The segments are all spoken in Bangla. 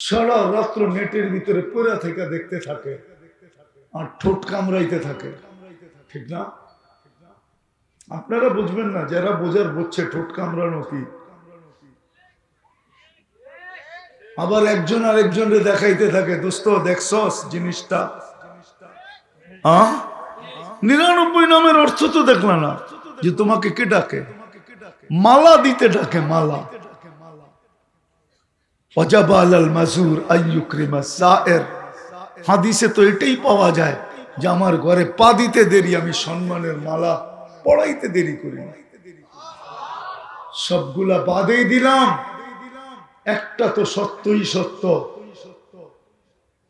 সারা রাত্র নেটের ভিতরে পড়া থেকে দেখতে থাকে আর ঠোঁট কামড়াইতে থাকে। ঠিক না? আপনারা বুঝবেন না, যারা বোঝার বুঝছে ঠোঁট কামড়ানো কি। আবার একজন আর একজনকে দেখাইতে থাকে, দোস্ত, দেখছস জিনিসটা? নিরানব্বই নামের অর্থ তো দেখলাম না যে তোমাকে কে ডাকে? মালা দিতে ডাকে মালা। হাদিসে তো এটাই পাওয়া যায় যে আমার ঘরে পা দিতে দেরি, আমি সম্মানের মালা পড়াইতে দেরি করি। সবগুলা বাদেই দিলাম। একটা তো সত্যই সত্য।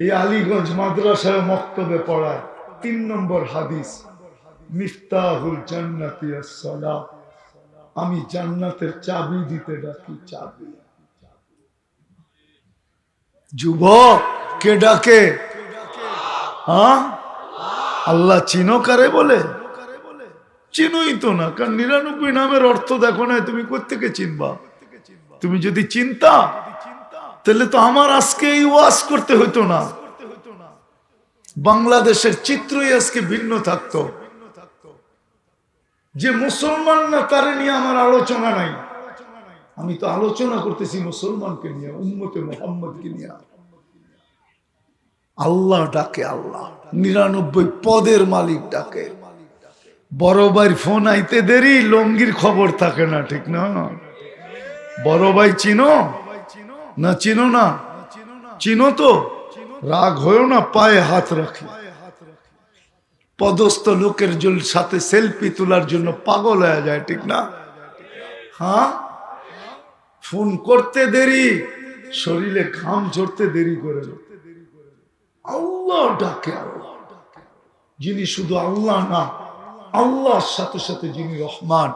এই আলীগঞ্জ মাদ্রাসায় মক্তবে পড়ায়। তিন নম্বর হাদিস, মিফতাহুল জান্নাতি আমি জান্নাতের চাবি দিতে ডাকি চাবি। যুবক, কে ডাকে? হ্যাঁ? আল্লাহ চিনো কারে বলে? চিনোই তো না, কারণ নিরানব্বই নামের অর্থ দেখো না, তুমি কোথেকে চিনবা? তুমি যদি চিন্তা, তাহলে তো আমার আজকে এই ওয়াজ করতে হতো না। বাংলাদেশের চিত্রই আজকে ভিন্ন থাকতো। যে মুসলমান না তারে নিয়ে আমার আলোচনা নাই আমি তো আলোচনা করতেছি মুসলমানকে নিয়ে, উম্মতে মোহাম্মদকে নিয়ে। আল্লাহ ডাকে আল্লাহ, নিরানব্বই পদের মালিক ডাকে। বড় ভাই ফোন আইতে দেরি, লঙ্গির খবর থাকে না, ঠিক না? বড় ভাই চিনো? না চিনো না? চিনো তো? রাগ হয়েও না, পায়ে হাত রাখি। পদস্থ লোকের সাথে সেলফি তোলার জন্য পাগল হয়ে যায়, ঠিক না? হ্যাঁ? ফোন করতে দেরি, শরীরে ঘাম ঝরতে দেরি করে। আল্লাহ ডাকে, আল্লাহ যিনি শুধু আল্লাহ না, আল্লাহর সাথে সাথে যিনি রহমান,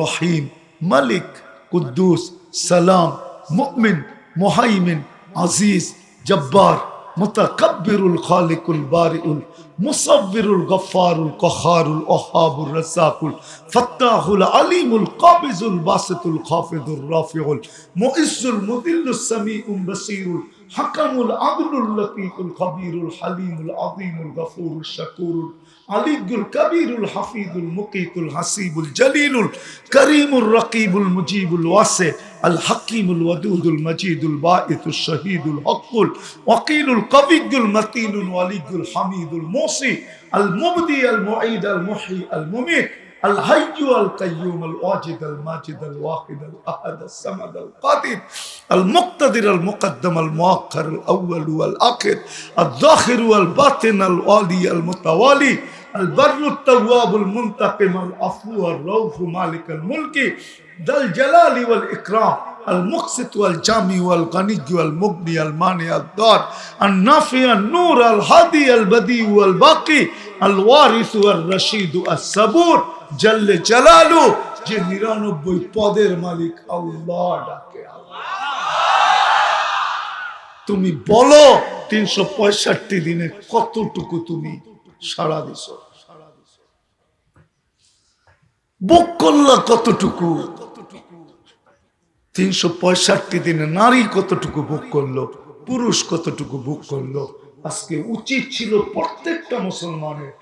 রহিম, মালিক, কুদ্দুস, সালাম মুকমিন মোহাইমিন, আজিজ, জব্বার মুতাকাব্বিরুল খালিকুল বারিউল, মুসাব্বিরুল গফফারুল কহারুল ওহাবুর রাসাকুল ফাত্তাহুল আলিমুল কাবিজুল বাসিতুল খাফিদুর রাফিউল, মুইজ্জুল মুদিল্লুস সামিউল বসীরুল, হাকামুল আদলুল লতিফুল খবিরুল হালিমুল আযীমুল গফুরুল শাকুরুল আলিগুল কবিরুল হাফিজুল মুকিতুল হাসিবুল জলিলুল করিমুর রকিবুল মুজিবুল ওয়াসি الحكيم الودود المجيد الباعث الشهيد الحق الوكيل القوي المتين الولي الحميد الموصي المبدي المعيد المحيي المميت الحي القيوم الواجد الماجد الواحد الأحد الصمد القادر المقتدر المقدم المؤخر الأول والآخر الظاهر والباطن الوالي المتوالي البر التواب المنتقم العفو الروف مالك الملك ذا الجلال والاكرام المقسط والجامي والغني والمغني المانع الدار النافع النور الهادي البديع والباقي الوارث والرشيد الصبور জল্লে জালালু যে নিরানব্বই পদের মালিক আল্লাহ ডাকে আল্লাহ। তুমি বলো তিনশো পঁয়ষট্টি দিনে কতটুকু তুমি সারা দিছ বুক করলা কতটুকু তিনশো পঁয়ষট্টি দিনে নারী কতটুকু বুক করল, পুরুষ কতটুকু বুক করল? আজকে উচিত ছিল প্রত্যেকটা মুসলমানের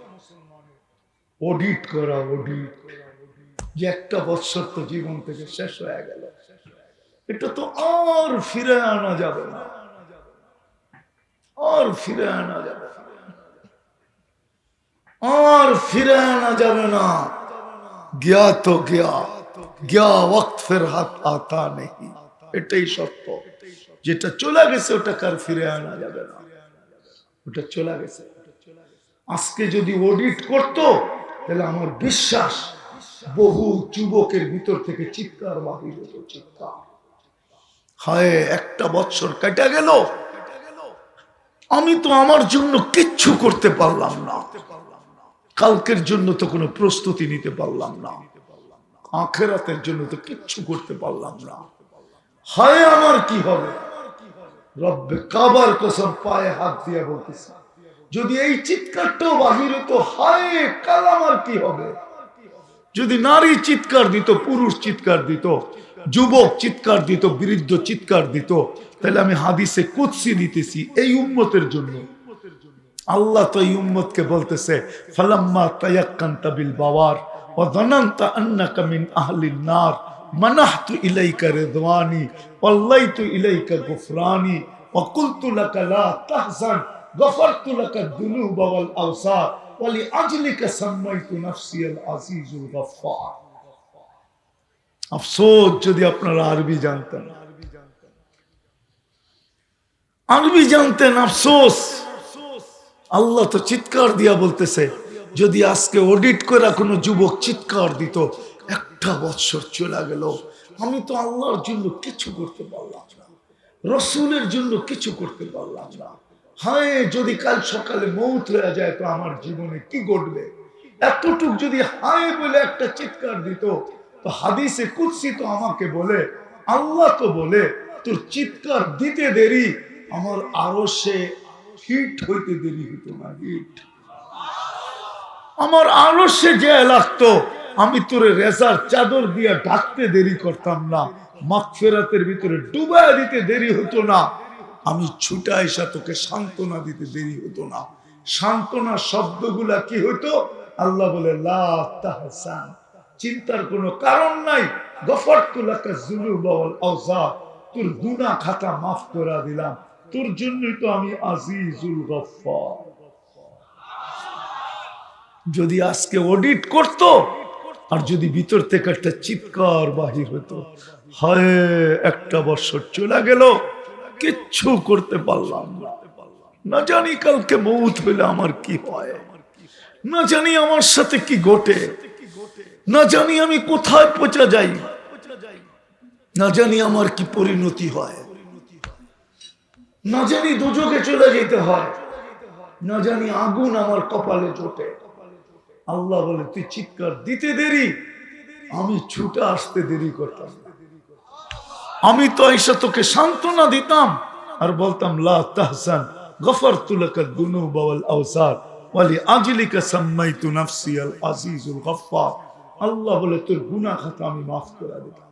অডিট করা, অডিট। যে একটা বৎসর তো জীবন থেকে শেষ হয়ে গেল। এটা তো আর ফিরে আনা যাবে না। আর ফিরে আনা যাবে আর ফিরে আনা যাবে না। গিয়া তো গিয়া ওয়াক্ত ফের হাত আতা নেই এটাই সত্য যেটা চলে গেছে ওটা কার ফিরে আনা যাবে না। ওটা চলে গেছে। আজকে যদি অডিট করত, তাহলে আমার বিশ্বাস বহু যুবকের ভিতর থেকে চিৎকার, বাহির হতো চিৎকার। হায়, একটা বছর কেটে গেল। আমি তো আমার জন্য কিচ্ছু করতে পারলাম না। কালকের জন্য তো কোনো প্রস্তুতি নিতে পারলাম না। আখেরাতের জন্য তো কিচ্ছু করতে পারলাম না। হায় আমার কি হবে? রব্বে কাবার কসম পায়ে হাত দিয়ে বলতেছে, যদি এই চিৎকারটাও বাহির হতো, হায় কাল আমার কি হবে? যদি নারী চিৎকার দিত, পুরুষ চিৎকার দিত, যুবক চিৎকার দিত, বৃদ্ধ চিৎকার দিত, তাহলে আমি হাদিসে কুৎসি দিতেছি এই উম্মতের জন্য। আল্লাহ তো এই উম্মতকে বলতেছে, ফালাম্মা তায়াক্কান্তা বিল নার মানাহতু ইলাইকা রিদওয়ানি ওয়াল্লাইতু ইলাইকা গুফরানি ওয়া কুলতু লাকা লা তাহজান গফরতু লাকা যুনুবা ওয়াল আওসার ওয়া লিআজলিকা সাম্মাইতু নাফসি আল আজিজুল গফফার আফসোস যদি আপনারা আরবি জানতেন। আরবি জানতেন, আফসোস। আল্লাহ তো চিৎকার দিয়া বলতেছে যদি আজকে অডিট করে কোনো যুবক চিৎকার দিত, একটা বৎসর চলে গেল, আমি তো আল্লাহর জন্য কিছু করতে পারলাম না। রসুলের জন্য কিছু করতে পারলাম না। হায়, যদি কাল সকালে মৌত হয়ে যায় তো আমার জীবনে কি ঘটবে? এতটুক যদি হায় বলে একটা চিৎকার দিত, তো হাদিসে কুৎসি তো আমাকে বলে, আল্লাহ তো বলে, তোর চিৎকার দিতে দেরি, আমার আরও সে হিট হইতে দেরি হইতো না, হিট। আমার আরও সে যে লাগতো। আমি তোরে রেজার চাদর দিয়ে ঢাকতে দেরি করতাম না। মাগফেরাতের ভিতরে ডুবায় দিতে দেরি হতো না। আমি ছুটা এসা তোকে সান্ত্বনা দিতে দেরি হতো না। সান্ত্বনা শব্দগুলা কি হতো আল্লাহ বলে, লা তাহসান। চিন্তার কোনো কারণ নাই। গফর তুলাকা জুলু তোর গুনাহ খাতা মাফ করে দিলাম। তোর জন্যই তো আমি আজিজুল গফফার। যদি আজকে অডিট করত, আর যদি ভিতর থেকে একটা চিৎকার বাহির হতো, হায়, একটা বছর চলে গেল, কিচ্ছু করতে পারলাম না। জানি কালকে মৌত হইলে আমার কি হয়। না জানি আমার সাথে কি ঘটে। না জানি আমি কোথায় পচা যাই। না জানি আমার কি পরিণতি হয়। না জানি দুযোগে চলে যেতে হয়। না জানি আগুন আমার কপালে জোটে। আল্লাহ বলে, তুই চিৎকার দিতে দেরি? আমি ছুটে আসতে দেরি করতাম আমি তো এসে তোকে সান্ত্বনা দিতাম আর বলতাম, লা তাহসান গফর তুলাকা দুনু বাওয়াল আওসার ওয়ালি আজলিকা সাম্মাইতু নাফসি আল আজিজুল গফফার। আল্লাহ বলে, তোর গুনাহ খাতা আমি মাফ করে দিতাম।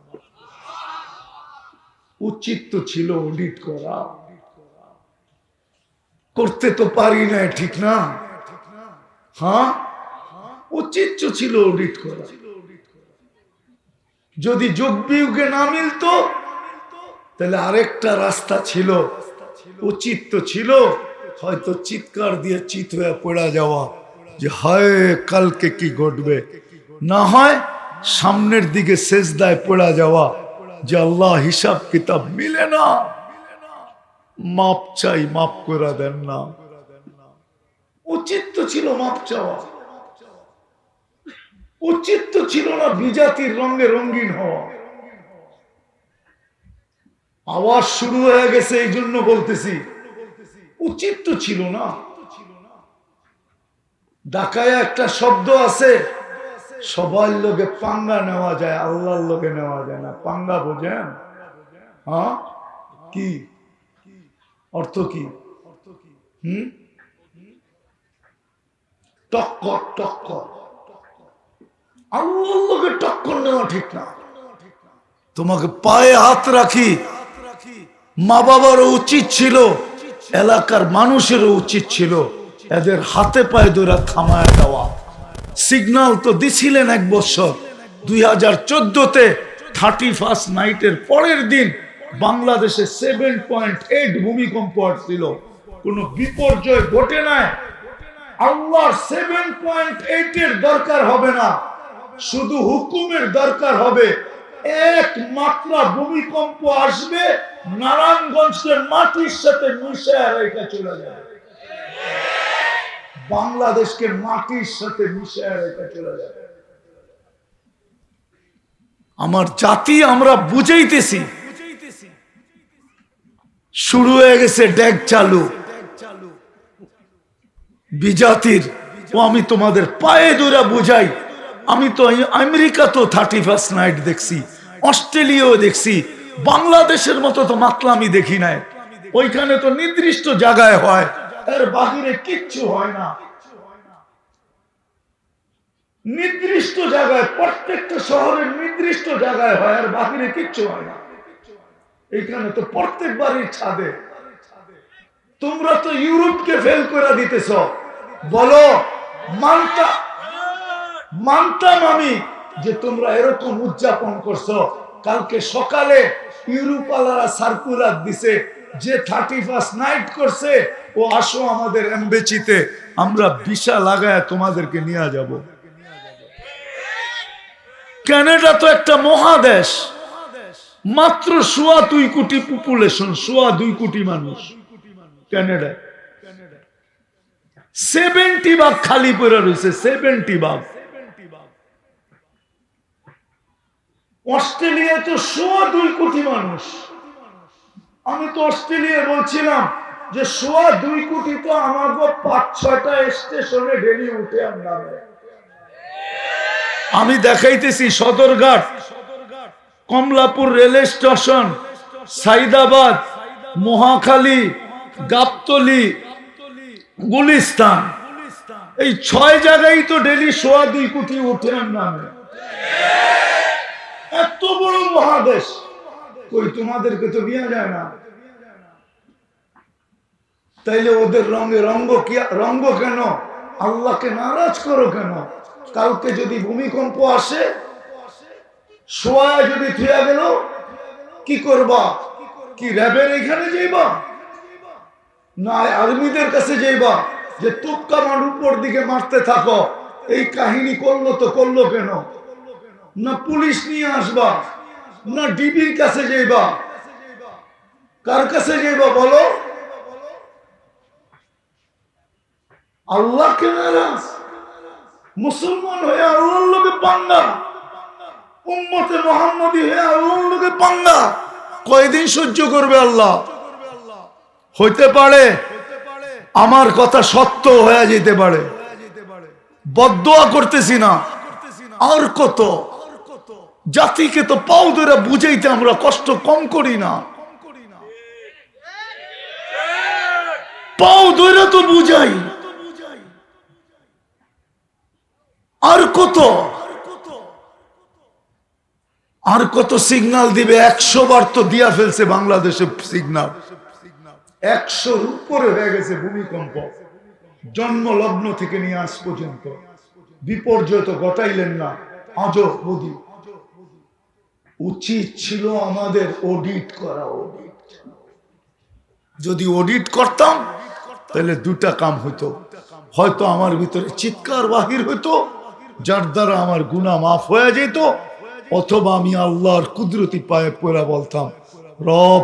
উচিত তো ছিল অডিট করা। করতে তো পারি না ঠিক না? হ্যাঁ? উচিত ছিল অডিট করা। যদি যোগ বিয়োগে না মিলতো, তাহলে আরেকটা রাস্তা ছিল। উচিত ছিল, হয়তো চিৎকার দিয়ে চিত হয়ে পড়া যাওয়া যে হয়, কালকে কি ঘটবে? না হয় সামনের দিকে শেষ দায় পড়া যাওয়া যে আল্লাহ হিসাব কিতাব মিলে না। মাপ চাই, মাপ করে দেন না। উচিত ছিল মাপ চাওয়া। উচিত তো ছিল না বিজাতির রঙে রঙিন হওয়া। আওয়াজ শুরু হয়ে গেছে, এই জন্য বলতেছি। উচিত তো ছিল না। ঢাকায় একটা শব্দ আছে, সবার লোকে পাঙ্গা নেওয়া যায়, আল্লাহর লোকে নেওয়া যায় না। পাঙ্গা বোঝেন? হ্যাঁ? কি? অর্থ কি? হুম? টক্কর টক্কর। আল্লাহর লোকে টক্কর নেওয়া ঠিক না। তোমাকে পায়ে হাত রাখি। মা বাবারও উচিত ছিল, এলাকার মানুষেরও উচিত ছিল এদের হাতে পায়ে ধরে থামায় দেওয়া। সিগনাল তো দিছিলেন এক বছর। দুই হাজার চোদ্দতে থার্টি ফার্স্ট নাইটের পরের দিন বাংলাদেশে সেভেন পয়েন্ট এইট ভূমিকম্প আসছিল। কোন বিপর্যয় ঘটে নাই। আল্লাহর সেভেন পয়েন্ট এইট এর দরকার হবে না। শুধু হুকুমের দরকার হবে। এক মাত্রা ভূমিকম্প আসবে, নারায়ণগঞ্জের মাটির সাথে মিশে রেখে চলে যাবে। বাংলাদেশকে মাটির সাথে মিশে রেখে চলে যাবে। আমার জাতি আমরা বুঝাইতেছি। শুরু হয়ে গেছে ড্যাগ চালু। বিজাতির, ও আমি তোমাদের পায়ে দূরা বুঝাই। আমি তো আমেরিকা তো থার্টি ফার্স্ট নাইট দেখছি, অস্ট্রেলিয়াও দেখছি, বাংলাদেশের মতো তো মাতলামি দেখি নাই। ওইখানে তো নির্দিষ্ট জায়গায় হয় এর বাহিরে কিচ্ছু হয় না। নির্দিষ্ট জায়গায়, প্রত্যেকটা শহরের নির্দিষ্ট জায়গায় হয়, আর বাহিরে কিচ্ছু হয় না। এখানে তো প্রত্যেক বাড়ির ছাদে। তোমরা তো ইউরোপকে ফেল করে দিতেছ। বলো মানতা মানতাম আমি যে তোমরা এরকম উদযাপন করছ। কালকে সকালে ইউরোপালারা সার্কুলার দিছে যে থার্টি ফার্স্ট নাইট করছে, ও আসো আমাদের এমবেচিতে। আমরা বিশা লাগায় তোমাদেরকে নিয়ে যাব। ক্যানাডা তো একটা মহাদেশ। মাত্র সোয়া দুই কোটি পপুলেশন সোয়া দুই কোটি মানুষ। ক্যানাডা সেভেন্টি ভাগ খালি পড়ে রয়েছে, সেভেন্টি ভাগ অস্ট্রেলিয়া তো সোয়া দুই কোটি মানুষ। আমি তো অস্ট্রেলিয়া বলছিলাম যে সোয়া দুই কোটি তো আমাকে পাঁচ ছয়টা স্টেশনে ডেলি উঠে নামে আমি দেখাইতেছি সদরঘাট, কমলাপুর রেল স্টেশন, সাইদাবাদ, মহাখালী, গাবতলি, গুলিস্তান। এই ছয় জায়গায় তো ডেলি সোয়া দুই কোটি উঠে নামে এত বড় মহাদেশ। কই, তোমাদেরকে তো নিয়ে যায় না। তাইলে ওদের রঙে রঙ্গ রঙ্গ কেন? আল্লাহকে নারাজ করো কেন? কালকে যদি ভূমিকম্প আসে সোয়া যদি থুয়া গেল, কি করবা? কি র্যাবের এখানে যাইবা? না, আর্মিদের কাছে যাইবা? যে তুপকা মার উপর দিকে মারতে থাকো। এই কাহিনী করল তো করল কেন? না পুলিশ নিয়ে আসবা, না ডিবির কাছে যাইবা। কার কাছে যাইবা বলো? আল্লাহকে নারাজ। মুসলমান হয়ে আল্লাহর লোকে পাঙ্গা। উম্মতে মোহাম্মদী হয়ে আল্লাহর লোকে পাঙ্গা। কয়দিন সহ্য করবে আল্লাহ? হইতে পারে, আমার কথা সত্য হয়ে যেতে পারে। বদোয়া করতেছি না। আর কত? জাতিকে তো পাও ধরে বুঝাইতে আমরা কষ্ট কম করি না। পাও ধরে তো বুঝাই। আর কত? আর কত সিগনাল দিবে? একশো বার তো দিয়া ফেলছে বাংলাদেশে সিগনাল একশোর উপরে হয়ে গেছে ভূমিকম্প। জন্ম লগ্ন থেকে নিয়ে আজ পর্যন্ত। বিপর্যয় তো ঘটাইলেন না। আজও মোদি। উচিত ছিল আমাদের অডিট করা অডিট যদি অডিট করতাম, তাহলে দুটা কাম হইতো। হয়তো আমার ভিতরে চিৎকার বাহির হইতো, যার দ্বারা আমার গুণা মাফ হয়ে যেত, অথবা আমি আল্লাহর কুদরতি পায়ে পড়া বলতাম, রব,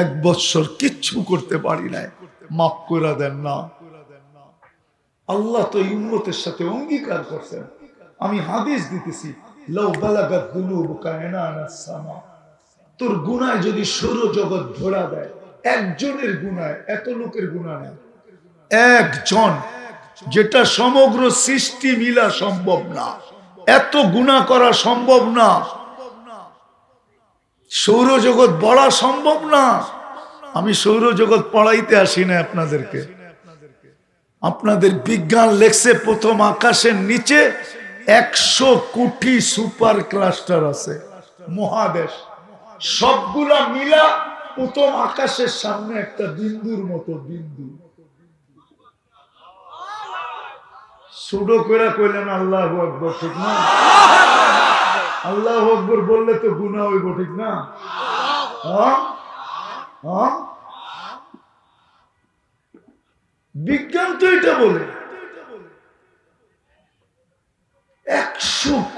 এক বৎসর কিচ্ছু করতে পারি নাই, মাফ করে দেন না। আল্লাহ তো ইম্মতের সাথে অঙ্গীকার করছেন। আমি হাদিস দিতেছি তোর গুনায় যদি সৌরজগৎ ভরা দেয়, একজনের গুনায়, এত লোকের গুণা নেই। একজন, যেটা সমগ্র সৃষ্টি মিলা সম্ভব না। এত গুণা করা সম্ভব না। সৌরজগৎ বড়া সম্ভব না। আমি সৌরজগৎ পড়াইতে আসি না আপনাদেরকে। আপনাদের বিজ্ঞান লেখছে প্রথম আকাশের নিচে একশো কোটি সুপার ক্লাস্টার আছে, মহাদেশ। সবগুলা মিলা প্রথম আকাশের সামনে একটা বিন্দুর মতো বিন্দু। সুডো করে কইলেন আল্লাহ ঠিক না? আল্লাহ আকবর বললে তো গুণা হইব, ঠিক না? হ্যাঁ? হ্যাঁ? বিজ্ঞান তো এটা বলে।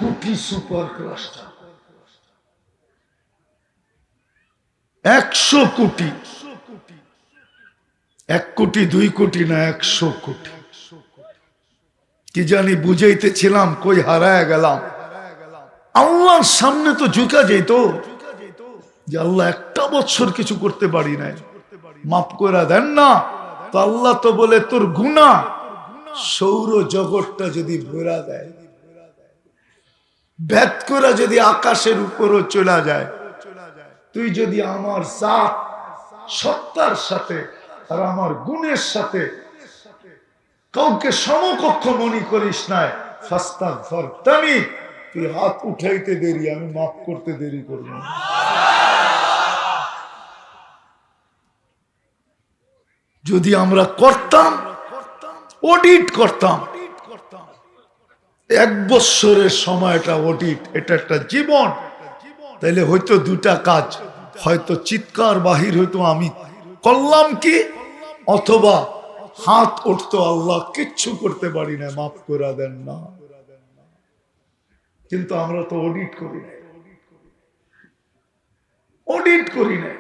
কোটি সুপার ক্লাস্টার। একশো কোটি। এক কোটি, দুই কোটি না একশো কোটি। কি জানি বুঝাইতেছিলাম, কই হারায় গেলাম। আল্লাহর সামনে তো ঝুঁকা যেত যে আল্লাহ একটা বছর কিছু করতে পারি নাই। মাফ করে দেন না, তো আল্লাহ তো বলে তোর গুণা সৌর জগৎটা যদি ভরা দেয় ভেদ করে যদি আকাশের উপরও চলে যায়, তুই যদি আমার জাত সত্তার সাথে আর আমার গুণের সাথে কাউকে সমকক্ষ মনে করিস নাই তুই হাত উঠাইতে দেরি, আমি মাফ করতে দেরি করব যদি আমরা করতাম, অডিট করতাম এক বৎসরের সময়টা অডিট এটা একটা জীবন। তাইলে হয়তো দুটা কাজ, হয়তো চিৎকার বাহির হইতো আমি করলাম কি, অথবা হাত উঠতো আল্লাহ কিচ্ছু করতে পারি না মাফ করে দেন না। কিন্তু আমরা তো অডিট করি না অডিট করি না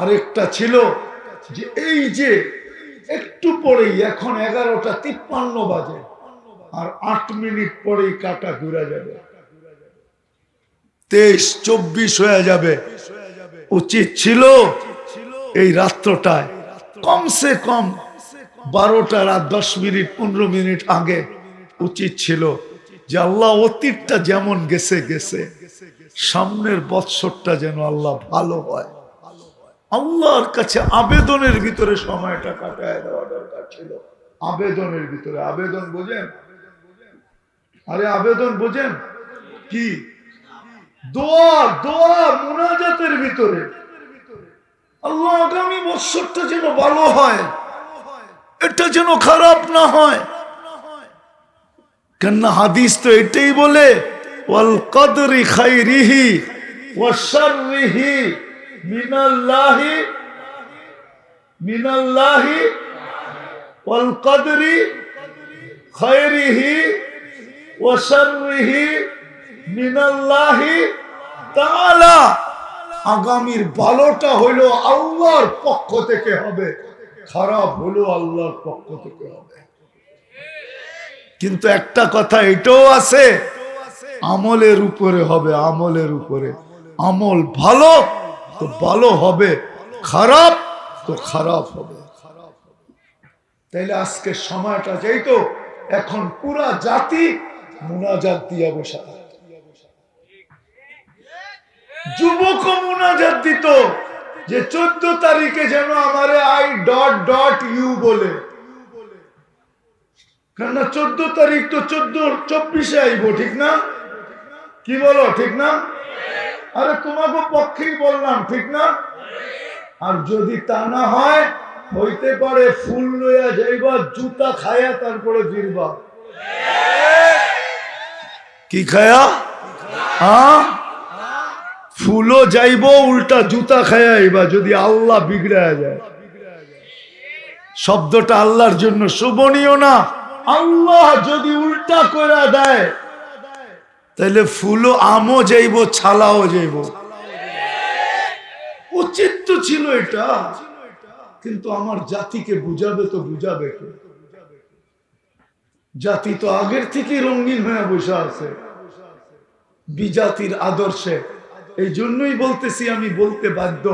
আরেকটা ছিল যে এই যে একটু পরেই, এখন এগারোটা তিপ্পান্ন বাজে। আর আট মিনিট পরেই কাটা ঘুরে যাবে। তেইশ, চব্বিশ হয়ে যাবে। উচিত ছিল এই রাত্রটায়। কমসে কম বারোটা রাত, দশ মিনিট, পনেরো মিনিট আগে উচিত ছিল যে আল্লাহ অতীতটা যেমন গেছে গেছে, সামনের বৎসরটা যেন আল্লাহ ভালো হয়। আল্লাহর কাছে আবেদনের ভিতরে সময়টা কাটায় দেওয়া দরকার ছিল। আবেদনের ভিতরে আবেদন বোঝেন? আরে আবেদন বোঝেন? কি? দোয়া দোয়া মুনাজাতের ভিতরে। আল্লাহ আগামী বৎসরটা যেন ভালো হয়, এটা যেন খারাপ না হয়। কেননা হাদিস তো এটাই বলে, ওয়াল মিনাল্লাহি ওয়াল কদরি খাইরিহি আগামীর ভালোটা হইল আল্লাহর পক্ষ থেকে হবে, খারাপ হলো আল্লাহর পক্ষ থেকে হবে। কিন্তু একটা কথা এটাও আছে, আমলের উপরে হবে, আমলের উপরে। আমল ভালো, তো ভালো হবে, খারাপ, তো খারাপ হবে। তাইলে আজকে সময়টা যেই এখন পুরা জাতি মুনাজাত দিয়া বসা। যুবক মুনাজাত দিত যে চোদ্দ তারিখে যেন আমারে আই ডট ডট ইউ বলে। কেননা চোদ্দ তারিখ তো চোদ্দ, চব্বিশে আইব, ঠিক না? কি বলো, ঠিক না? আরে তোমাকে পক্ষেই বললাম, ঠিক না? আর যদি তা না হয়, হইতে পারে ফুল লইয়া যাইবা, জুতা খায়া তারপরে ফিরবা। কি খায়া? হ্যাঁ ফুলও যাইব, উল্টা জুতা খায়া আইবা, যদি আল্লাহ বিগড়া যায়। শব্দটা আল্লাহর জন্য শোভনীয় না। আল্লাহ যদি উল্টা করে দেয় তাহলে ফুলও আমও যাইব, ছালাও যাইব। উচিত তো ছিল এটা, কিন্তু আমার জাতিকে বুঝাবে তো বুঝাবে কে? জাতি তো আগের থেকে রঙিন হয়ে বসে আছে। বিজাতির আদর্শে। এই জন্যই বলতেছি, আমি বলতে বাধ্য।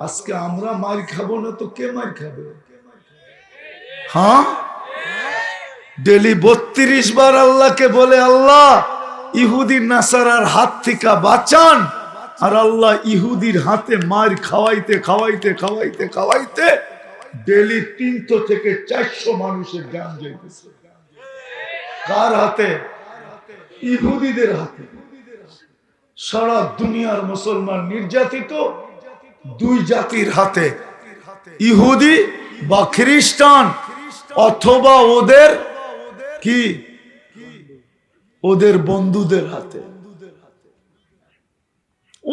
আজকে আমরা মার খাব না তো কে মার খাবে? হ্যাঁ? ডেলি বত্রিশ বার আল্লাহকে বলে, আল্লাহ ইহুদির নাসারার হাত থেকে বাঁচান। আর আল্লাহ ইহুদির হাতে মার খাওয়াইতে খাওয়াইতে খাওয়াইতে খাওয়াইতে ডেলি তিনশো থেকে চারশো মানুষের গান যাইতেছে। কার হাতে? ইহুদিদের হাতে। সারা দুনিয়ার মুসলমান নির্যাতিত, দুই জাতির হাতে। ইহুদি বা খ্রিস্টান, অথবা ওদের কি? ওদের বন্ধুদের হাতে।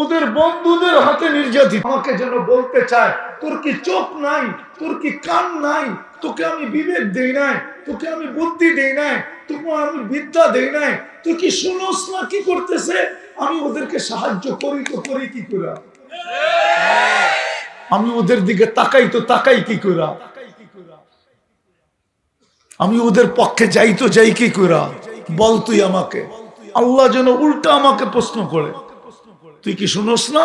ওদের বন্ধুদের হাতে নির্যাতিত। আমাকে যেন বলতে চায়, তোর কি চোখ নাই? তোর কি কান নাই? তোকে আমি বিবেক দেই নাই? তোকে আমি বুদ্ধি দেই নাই? তোকে আমি বিদ্যা দেই নাই? তুই কি শুনোস না কি করতেছে? আমি ওদেরকে সাহায্য করি তো করি কি করে? আমি ওদের দিকে তাকাই তো তাকাই কি করে? আমি ওদের পক্ষে যাই তো যাই কি করে? বল তুই আমাকে। আল্লাহ যেন উল্টা আমাকে প্রশ্ন করে। তুই কি শুনোস না?